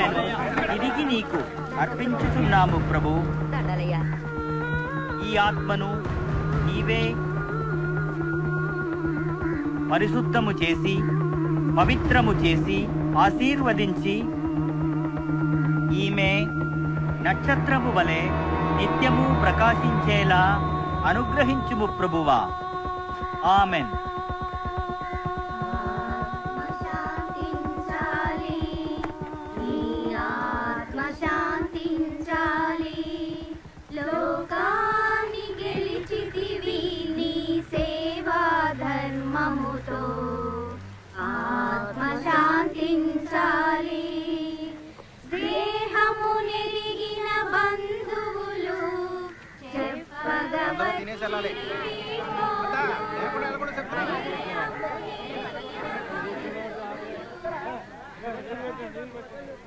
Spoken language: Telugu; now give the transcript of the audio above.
తిరిగి నీకు అర్పించుచున్నాము ప్రభు. ఈ ఆత్మను నీవే పరిశుద్ధము చేసి పవిత్రము చేసి ఆశీర్వదించి ఈమె నక్షత్రము వలె నిత్యము ప్రకాశించేలా అనుగ్రహించుము ప్రభువా. ఆమెన్. ధర్మముతో ఆత్మ శాంతించాలి దేహము నెరిగిన బంధువులు చెప్పగ